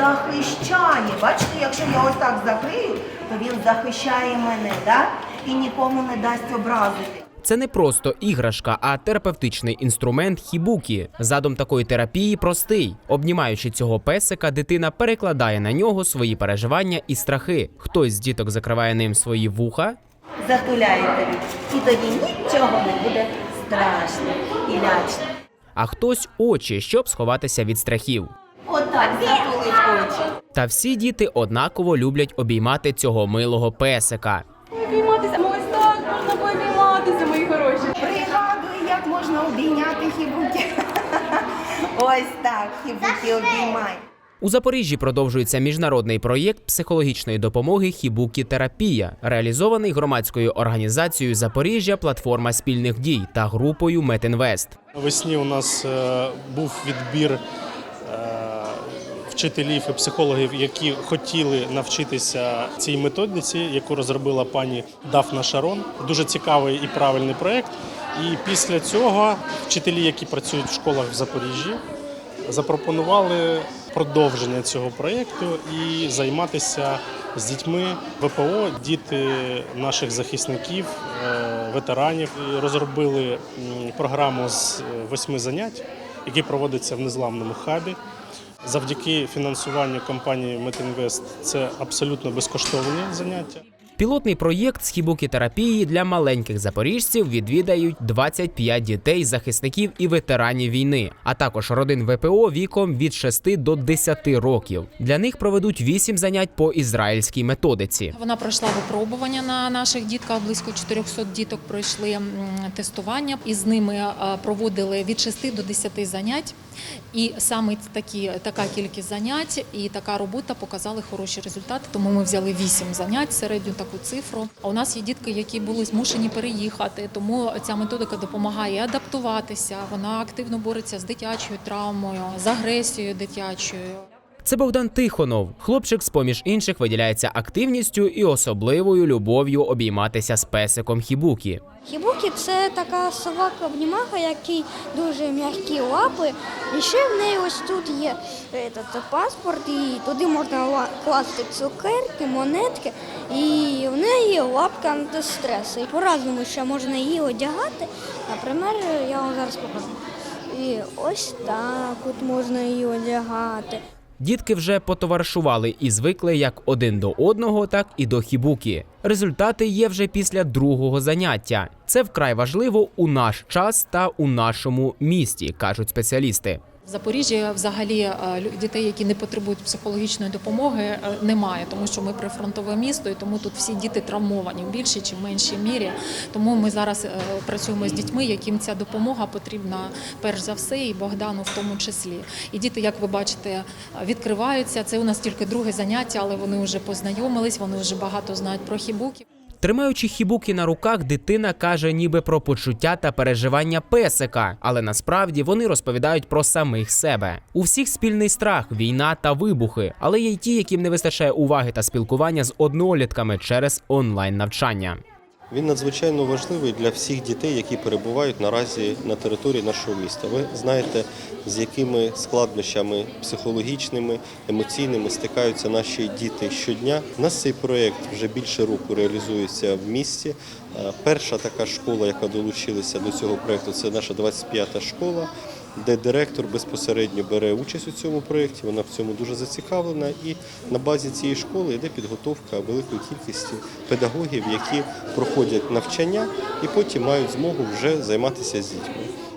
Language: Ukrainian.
захищає. Бачите, якщо я ось так закрию, то він захищає мене, да? і нікому не дасть образити. Це не просто іграшка, а терапевтичний інструмент хібукі. Задум такої терапії простий. Обнімаючи цього песика, дитина перекладає на нього свої переживання і страхи. Хтось з діток закриває ним свої вуха, Затуляє тобі. І тоді нічого не буде страшно і лячно. а хтось очі, щоб сховатися від страхів. Та всі діти однаково люблять обіймати цього милого песика. Обійматися, ми ось так можна пообійматися, мої хороші. Пригадую, як можна обійняти хібуки. Ось так, хібуки обіймай. У Запоріжжі продовжується міжнародний проєкт психологічної допомоги Хібукі Терапія, реалізований громадською організацією Запоріжжя Платформа спільних дій та групою Метінвест. Навесні у нас е, був відбір вчителів і психологів, які хотіли навчитися цій методиці, яку розробила пані Дафна Шарон. Дуже цікавий і правильний проєкт. І після цього вчителі, які працюють в школах в Запоріжжі, запропонували продовження цього проєкту і займатися з дітьми ВПО, діти наших захисників, е, ветеранів. І розробили програму з е, восьми занять, які проводяться в незламному хабі. Завдяки фінансуванню компанії Метінвест це абсолютно безкоштовні заняття. Пілотний проєкт з терапії для маленьких запоріжців відвідають 25 дітей, захисників і ветеранів війни, а також родин ВПО віком від 6 до 10 років. Для них проведуть 8 занять по ізраїльській методиці. Вона пройшла випробування на наших дітках. Близько 400 діток пройшли тестування, і з ними проводили від 6 до 10 занять. І саме такі, така кількість занять і така робота показали хороші результати. Тому ми взяли 8 занять, середню таку цифру. А у нас є дітки, які були змушені переїхати. Тому ця методика допомагає адаптуватися. Вона активно бореться з дитячою травмою, з агресією дитячою. Це Богдан Тихонов. Хлопчик, з поміж інших, виділяється активністю і особливою любов'ю обійматися з песиком Хібукі. Хібукі це така собака обнімаха, який дуже м'які лапи. І ще в неї ось тут є этот, паспорт, і туди можна класти цукерки, монетки. І в неї лапка антистресу. І по-разному ще можна її одягати. Наприклад, я вам зараз покажу. І ось так от можна її одягати. Дітки вже потоваришували і звикли як один до одного, так і до хібуки. Результати є вже після другого заняття. Це вкрай важливо у наш час та у нашому місті, кажуть спеціалісти. В Запоріжжі взагалі е, дітей, які не потребують психологічної допомоги, е, немає, тому що ми прифронтове місто, і тому тут всі діти травмовані в більшій чи меншій мірі. Тому ми зараз е, працюємо з дітьми, яким ця допомога потрібна перш за все, і Богдану в тому числі. І діти, як ви бачите, відкриваються. Це у нас тільки друге заняття, але вони вже познайомились, вони вже багато знають про хібуки. Тримаючи хібуки на руках, дитина каже ніби про почуття та переживання песика, але насправді вони розповідають про самих себе. У всіх спільний страх, війна та вибухи, але є й ті, яким не вистачає уваги та спілкування з однолітками через онлайн навчання. Він надзвичайно важливий для всіх дітей, які перебувають наразі на території нашого міста. Ви знаєте, з якими складнощами психологічними, емоційними стикаються наші діти щодня. У нас цей проєкт вже більше року реалізується в місті. Е, Перша така школа, яка долучилася до цього проєкту, це наша 25-та школа, де директор безпосередньо бере участь у цьому проєкті. Вона в цьому дуже зацікавлена. І на базі цієї школи йде підготовка великої кількості педагогів, які проходять навчання і потім мають змогу вже займатися з дітьми.